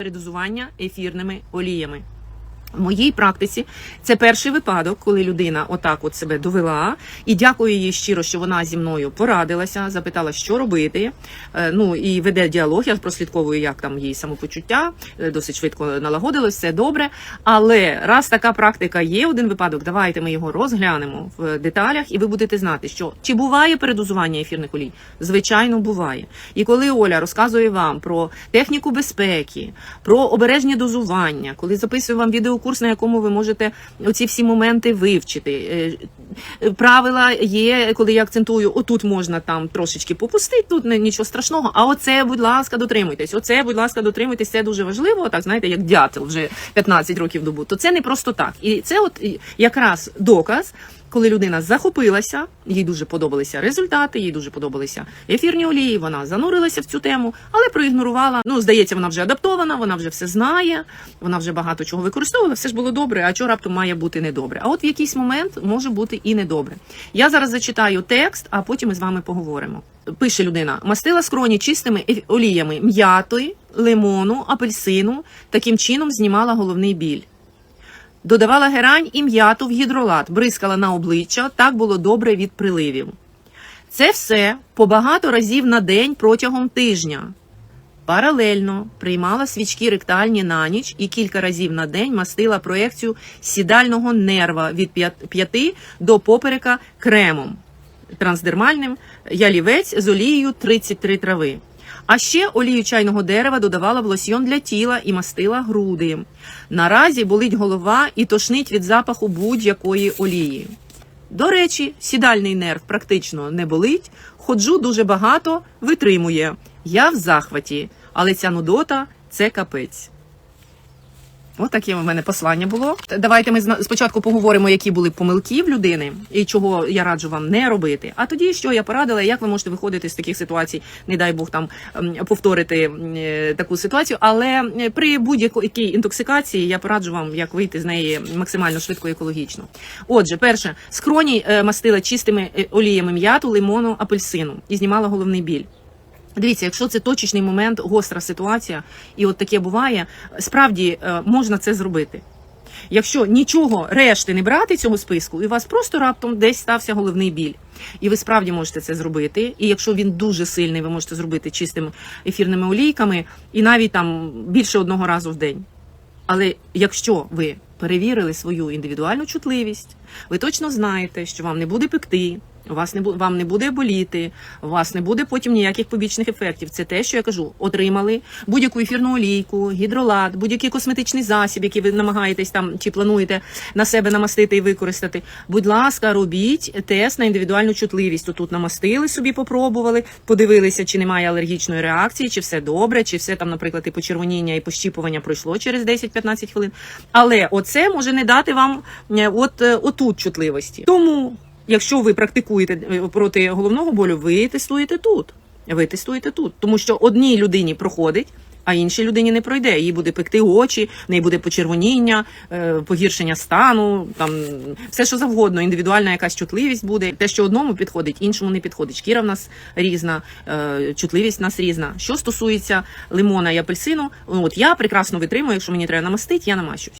передозування ефірними оліями. В моїй практиці це перший випадок, коли людина отак от себе довела, і дякую їй щиро, що вона зі мною порадилася, запитала, що робити. Е, Ну і веде діалог. Я прослідковую, як там її самопочуття. е, Досить швидко налагодилось, все добре. Але раз така практика є, один випадок, давайте ми його розглянемо в деталях, і ви будете знати, що чи буває передозування ефірних олій? Звичайно, буває. І коли Оля розказує вам про техніку безпеки, про обережні дозування, коли записує вам відеокурс, на якому ви можете оці всі моменти вивчити. е, Правила є, коли я акцентую, отут можна там трошечки попустити, тут нічого страшного. А оце, будь ласка, дотримуйтесь. Оце, будь ласка, дотримуйтесь. Це дуже важливо. Так знаєте, як дятел вже 15 років добу. То це не просто так. І це, от якраз доказ. Коли людина захопилася, їй дуже подобалися результати, їй дуже подобалися ефірні олії. Вона занурилася в цю тему, але проігнорувала. Ну, здається, вона вже адаптована, вона вже все знає, вона вже багато чого використовувала. Все ж було добре. А чого раптом має бути недобре? А от в якийсь момент може бути і недобре. Я зараз зачитаю текст, а потім ми з вами поговоримо. Пише людина: мастила скроні чистими оліями м'яти, лимону, апельсину. Таким чином знімала головний біль. Додавала герань і м'яту в гідролат, бризкала на обличчя, так було добре від приливів. Це все по багато разів на день протягом тижня. Паралельно приймала свічки ректальні на ніч і кілька разів на день мастила проекцію сідального нерва від 5 до поперека кремом трансдермальним ялівець з олією 33 трави. А ще олію чайного дерева додавала в лосьйон для тіла і мастила груди. Наразі болить голова і тошнить від запаху будь-якої олії. До речі, сідальний нерв практично не болить, ходжу дуже багато, витримує. Я в захваті, але ця нудота це капець. Ось таке у мене послання було. Давайте ми спочатку поговоримо, які були помилки в людини і чого я раджу вам не робити. А тоді, що я порадила, як ви можете виходити з таких ситуацій, не дай Бог там ем, повторити е, таку ситуацію. Але е, при будь-якій інтоксикації я пораджу вам, як вийти з неї максимально швидко і екологічно. Отже, перше, скроні е, мастила чистими оліями м'яту, лимону, апельсину і знімала головний біль. Дивіться, якщо це точечний момент, гостра ситуація, і от таке буває, справді е, можна це зробити. Якщо нічого решти не брати цього списку, і у вас просто раптом десь стався головний біль, і ви справді можете це зробити. І якщо він дуже сильний, ви можете зробити чистими ефірними олійками, і навіть там більше одного разу в день. Але якщо ви перевірили свою індивідуальну чутливість, ви точно знаєте, що вам не буде пекти, вас не вам не буде боліти, у вас не буде потім ніяких побічних ефектів. Це те, що я кажу, отримали будь-яку ефірну олійку, гідролат, будь-який косметичний засіб, який ви намагаєтесь там чи плануєте на себе намастити і використати. Будь ласка, робіть тест на індивідуальну чутливість. Тут намастили собі, попробували, подивилися, чи немає алергічної реакції, чи все добре, чи все там, наприклад, і почервоніння, і пощіпування пройшло через 10-15 хвилин. Але оце може не дати вам е, от е, отут чутливості. Тому, якщо ви практикуєте е, проти головного болю, ви тестуєте тут. Ви тестуєте тут, тому що одній людині проходить. А іншій людині не пройде. Їй буде пекти очі, в неї буде почервоніння, е, погіршення стану, там все що завгодно. Індивідуальна якась чутливість буде. Те, що одному підходить, іншому не підходить. Шкіра в нас різна, е, чутливість в нас різна. Що стосується лимона і апельсину, от я прекрасно витримую. Якщо мені треба намастити, я намащусь.